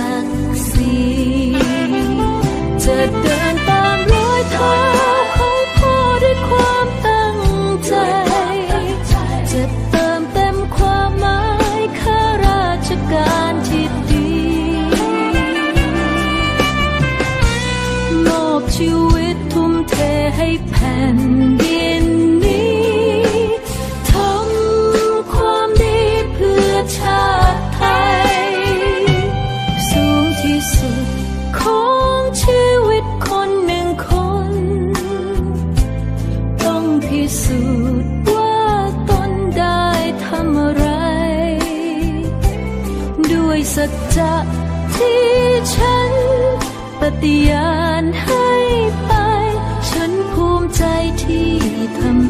ศักดิ์ศรีจะเดินตามรอยเท้าของพ่อด้วยความตั้งใจ จะเติมเต็มความหมายข้าราชการที่ดีมอบชีวิตทุ่มเทให้แผ่นดิน ด้วยสัจจะที่ฉัน ปฏิญาณให้ไป ฉันภูมิใจที่ทำ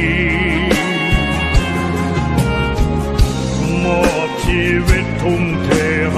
ี